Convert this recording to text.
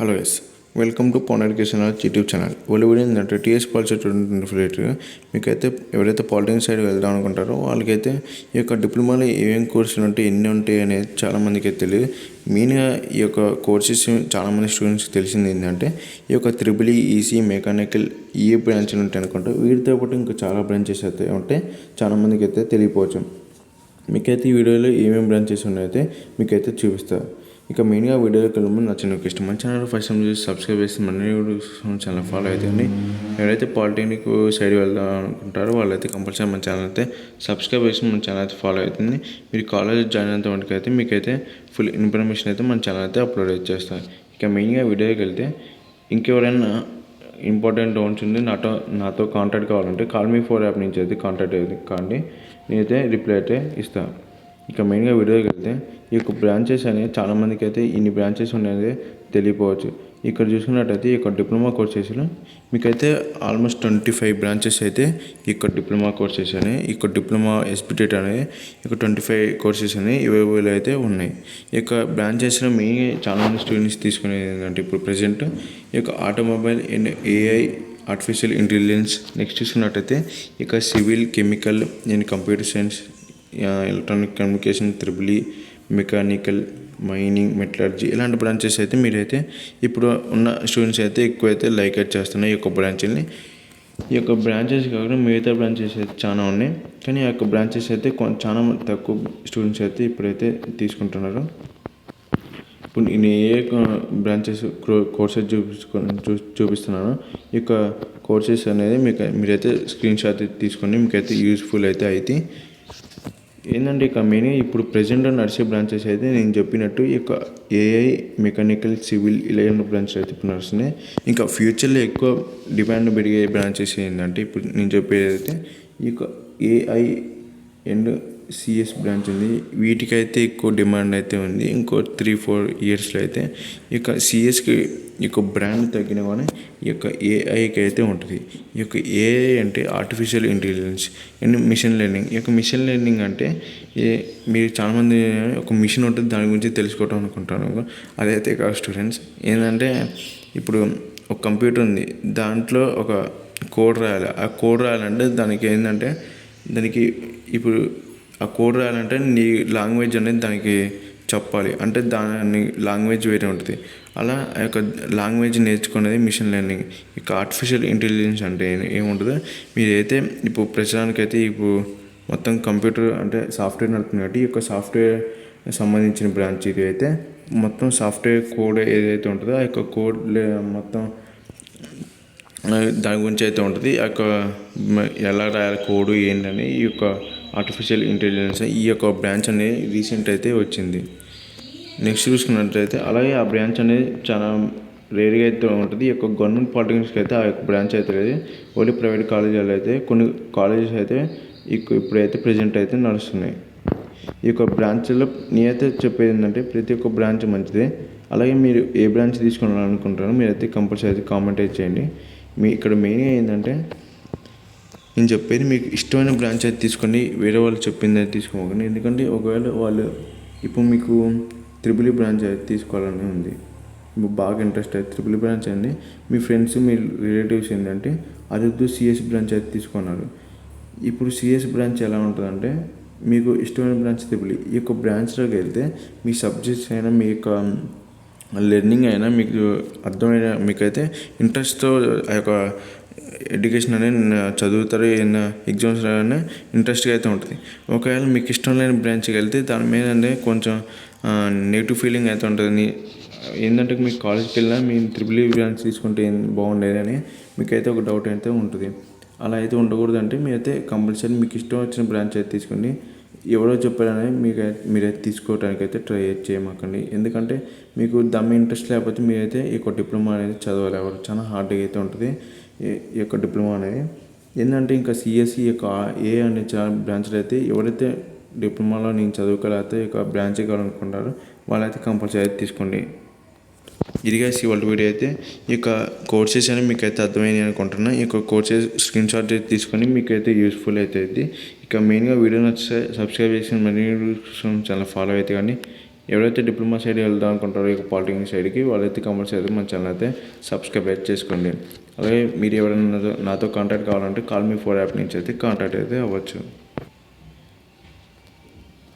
Hello yes welcome to Pavan education YouTube channel వాళ్ళు video ఏంటంటే TS policy twenty రిలేటెడ్గా మీకైతే ఎవరైతే పాలిటిక్స్ సైడ్ వెళ్దాం అనుకుంటారో వాళ్ళకైతే ఈ యొక్క డిప్లొమాలో ఏమేమి కోర్సులు ఉంటాయి ఎన్ని ఉంటాయి అనేది చాలామందికి అయితే తెలియదు. మెయిన్గా ఈ యొక్క కోర్సెస్ చాలామంది స్టూడెంట్స్కి తెలిసింది ఏంటంటే ఈ యొక్క త్రిబుల్ ఈసీ మెకానికల్ ఈ బ్రాంచ్లు ఉంటాయి అనుకుంటా. వీటితో పాటు ఇంకా చాలా బ్రాంచెస్ అయితే ఉంటాయి చాలామందికి అయితే తెలియపోవచ్చు. మీకైతే ఈ వీడియోలో ఏమేమి బ్రాంచెస్ ఉన్నాయైతే మీకైతే చూపిస్తారు ఇక మెయిన్గా వీడియోలోకి వెళ్ళే నా చిన్న ఇష్టం మన ఛానల్ ఫస్ట్ టైం చూసి సబ్స్క్రైబ్ చేసి మన ఛానల్ ఫాలో అవుతుంది ఎవరైతే పాలిటెక్నిక్ సైడ్ వెళ్దాం అనుకుంటారో వాళ్ళైతే కంపల్సరీ మన ఛానల్ అయితే సబ్స్క్రైబ్ చేసి మన ఛానల్ అయితే ఫాలో అవుతుంది మీరు కాలేజ్ జాయిన్ అయిన వంటికైతే అయితే మీకైతే ఫుల్ ఇన్ఫర్మేషన్ అయితే మన ఛానల్ అయితే అప్లోడ్ చేస్తాను ఇక మెయిన్గా వీడియోకి వెళ్తే ఇంకెవరైనా ఇంపార్టెంట్ డౌట్స్ ఉంది నాతో నాతో కాంటాక్ట్ కావాలంటే కాల్ మీ ఫోర్ యాప్ నుంచి అయితే కాంటాక్ట్ అయితే కాండి నేనైతే రిప్లై అయితే ఇస్తాను. ఇక మెయిన్గా వీడియోకి వెళ్తే ఈ యొక్క బ్రాంచెస్ అనేవి చాలామందికి అయితే ఇన్ని బ్రాంచెస్ ఉన్నాయనేది తెలియపోవచ్చు. ఇక్కడ చూసుకున్నట్టయితే ఈ యొక్క డిప్లొమా కోర్సెస్లో మీకైతే ఆల్మోస్ట్ ట్వంటీ ఫైవ్ బ్రాంచెస్ అయితే ఈ యొక్క డిప్లొమా కోర్సెస్ అనేవి ఈ యొక్క డిప్లొమా ఎస్బిటెట్ అనేది ఈ యొక్క ట్వంటీ ఫైవ్ కోర్సెస్ అనేవి అవైలబుల్ అయితే ఉన్నాయి. ఈ యొక్క బ్రాంచెస్లో మెయిన్ చాలామంది స్టూడెంట్స్ తీసుకునేది ఏంటంటే ఇప్పుడు ప్రజెంట్ ఈ యొక్క automobile and AI artificial intelligence next చూసుకున్నట్టయితే ఇక civil chemical and computer science electronic communication triple mechanical mining metallurgy ఇలాంటి బ్రాంచెస్ అయితే మీరైతే ఇప్పుడు ఉన్న స్టూడెంట్స్ అయితే ఎక్కువైతే లైక్ అయితే చేస్తున్నాయి ఈ యొక్క బ్రాంచ్ని ఈ యొక్క బ్రాంచెస్ కాకుండా మిగతా బ్రాంచెస్ అయితే చాలా ఉన్నాయి. కానీ ఆ యొక్క బ్రాంచెస్ అయితే కొ చాలా తక్కువ స్టూడెంట్స్ అయితే ఇప్పుడైతే తీసుకుంటున్నారు. ఇప్పుడు నేను ఏ బ్రాంచెస్ కోర్సెస్ చూపించుకొని చూ చూపిస్తున్నాను ఈ యొక్క కోర్సెస్ అనేది మీకు మీరైతే స్క్రీన్ షాట్ తీసుకొని మీకైతే యూస్ఫుల్ అయితే అయితే ఏంటంటే ఇక మెయిన్ ఇప్పుడు ప్రజెంట్ నడిచే బ్రాంచెస్ అయితే నేను చెప్పినట్టు ఈ యొక్క ఏఐ మెకానికల్ సివిల్ ఇలాంటి బ్రాంచెస్ అయితే ఇప్పుడు నడుస్తున్నాయి. ఇంకా ఫ్యూచర్లో ఎక్కువ డిమాండ్ పెరిగే బ్రాంచెస్ ఏంటంటే ఇప్పుడు నేను చెప్పేది అయితే ఈ యొక్క ఏఐ అండ్ సిఎస్ బ్రాంచ్ ఉంది. వీటికైతే ఎక్కువ డిమాండ్ అయితే ఉంది. ఇంకో త్రీ ఫోర్ ఇయర్స్లో అయితే ఈ యొక్క సిఎస్కి ఈ యొక్క బ్రాండ్ తగ్గిన కానీ ఈ యొక్క ఏఐకి అయితే ఉంటుంది. ఈ యొక్క ఏఐ అంటే artificial intelligence and machine learning ఈ యొక్క మిషన్ లెర్నింగ్ అంటే ఏ మీరు చాలామంది ఒక మిషన్ ఉంటుంది దాని గురించి తెలుసుకోవటం అనుకుంటాను అదైతే కాదు స్టూడెంట్స్ ఏంటంటే ఇప్పుడు ఒక కంప్యూటర్ ఉంది. దాంట్లో ఒక కోడ్ రాయాలి. ఆ కోడ్ రాయాలంటే దానికి ఏంటంటే దానికి ఇప్పుడు ఆ కోడ్ రాయాలంటే నీ లాంగ్వేజ్ అనేది దానికి చెప్పాలి. అంటే దాని లాంగ్వేజ్ వేరే ఉంటుంది. అలా ఆ యొక్క లాంగ్వేజ్ నేర్చుకునేది మిషన్ లెర్నింగ్ ఇక ఆర్టిఫిషియల్ ఇంటెలిజెన్స్ అంటే ఏముంటుందో? మీరైతే ఇప్పుడు ప్రచారానికైతే ఇప్పుడు మొత్తం కంప్యూటర్ అంటే సాఫ్ట్వేర్ నడుపుతుంది కాబట్టి ఈ యొక్క సాఫ్ట్వేర్ సంబంధించిన బ్రాంచ్ ఇది అయితే మొత్తం సాఫ్ట్వేర్ కోడ్ ఏదైతే ఉంటుందో ఆ యొక్క కోడ్ మొత్తం దాని గురించి అయితే ఉంటుంది. ఆ యొక్క ఎలా రాయాలి కోడ్ ఏంటని ఈ యొక్క ఆర్టిఫిషియల్ ఇంటెలిజెన్స్ ఈ యొక్క బ్రాంచ్ అనేది రీసెంట్ అయితే వచ్చింది. నెక్స్ట్ చూసుకున్నట్లయితే అలాగే ఆ బ్రాంచ్ అనేది చాలా రేర్గా అయితే ఉంటుంది. ఈ యొక్క గవర్నమెంట్ పాలిటెక్నిక్స్కి అయితే ఆ యొక్క బ్రాంచ్ అయితే లేదు. ఓన్లీ ప్రైవేట్ కాలేజీలు అయితే కొన్ని కాలేజెస్ అయితే ఇప్పుడైతే ప్రజెంట్ అయితే నడుస్తున్నాయి. ఈ యొక్క బ్రాంచ్లో నేనైతే చెప్పేది ఏంటంటే ప్రతి ఒక్క బ్రాంచ్ మంచిదే. అలాగే మీరు ఏ బ్రాంచ్ తీసుకోవాలనుకుంటారో మీరైతే కంపల్సరీ అయితే కామెంట్ అయితే చేయండి. మీ ఇక్కడ మెయిన్గా ఏంటంటే నేను చెప్పేది మీకు ఇష్టమైన బ్రాంచ్ అయితే తీసుకోండి వేరే వాళ్ళు చెప్పింది అయితే తీసుకోకండి. ఎందుకంటే ఒకవేళ వాళ్ళు ఇప్పుడు మీకు త్రిబుల్ e బ్రాంచ్ అయితే తీసుకోవాలని ఉంది. మీకు బాగా ఇంట్రెస్ట్ అయితే త్రిపుల్ e బ్రాంచ్ అండి. మీ ఫ్రెండ్స్ మీ రిలేటివ్స్ ఏంటంటే అదిద్దు సిఎస్ బ్రాంచ్ అయితే తీసుకున్నారు. ఇప్పుడు సిఎస్ బ్రాంచ్ ఎలా ఉంటుందంటే మీకు ఇష్టమైన బ్రాంచ్ త్రిబుల్ e. ఈ యొక్క బ్రాంచ్లోకి వెళ్తే మీ సబ్జెక్ట్స్ అయినా మీ యొక్క లెర్నింగ్ అయినా మీకు అర్థమైన మీకైతే ఇంట్రెస్ట్తో ఆ యొక్క ఎడ్యుకేషన్ అనేది చదువుతారు ఏదైనా ఎగ్జామ్స్ రాగానే ఇంట్రెస్ట్గా అయితే ఉంటుంది. ఒకవేళ మీకు ఇష్టం లేని బ్రాంచ్కి వెళ్తే దాని మీద అంటే కొంచెం నెగిటివ్ ఫీలింగ్ అయితే ఉంటుంది. ఏంటంటే మీకు కాలేజ్కి వెళ్ళినా మీ త్రిబుల్ బ్రాంచ్ e తీసుకుంటే బాగుండేది అని మీకైతే ఒక డౌట్ అయితే ఉంటుంది. అలా అయితే ఉండకూడదు అంటే మీరైతే కంపల్సరీ మీకు ఇష్టం వచ్చిన బ్రాంచ్ అయితే తీసుకోండి ఎవరో చెప్పారని మీకు మీరైతే తీసుకోవడానికి అయితే ట్రై చేయమాకండి. ఎందుకంటే మీకు దమ్మ ఇంట్రెస్ట్ లేకపోతే మీరైతే ఈ యొక్క డిప్లొమా అనేది చదవాలి ఎవరు చాలా హార్డ్గా అయితే ఉంటుంది ఈ యొక్క డిప్లొమా అనేది. ఏంటంటే ఇంకా సిఎస్సి యొక్క ఏ అనే చాలా బ్రాంచ్లు అయితే ఎవరైతే డిప్లొమాలో నేను చదువుకోలేకపోతే ఈ యొక్క బ్రాంచ్ కావాలనుకుంటారో వాళ్ళైతే కంపల్సరీ అయితే తీసుకోండి. ఇదిగా ఇవాళ వీడియో అయితే ఈ యొక్క కోర్సెస్ అని మీకు అయితే అర్థమైంది అనుకుంటున్నా. ఈ యొక్క కోర్సెస్ స్క్రీన్ షాట్ తీసుకొని మీకు అయితే యూస్ఫుల్ అయితే ఇక మెయిన్గా వీడియో నచ్చితే సబ్స్క్రైబ్ చేసి మరీ చాలా ఫాలో అయితే కానీ ఎవరైతే డిప్లొమా సైడ్ వెళ్దాం అనుకుంటారో ఈ పాలిటెక్నిక్ సైడ్కి వాళ్ళైతే కంపల్సరీ అయితే మన ఛానల్ అయితే సబ్స్క్రైబ్ అయితే చేసుకోండి. అలాగే మీరు ఎవరైనా నాతో- నాతో కాంటాక్ట్ కావాలంటే కాల్ మీ ఫోర్ యాప్ నుంచి అయితే కాంటాక్ట్ అయితే అవ్వచ్చు.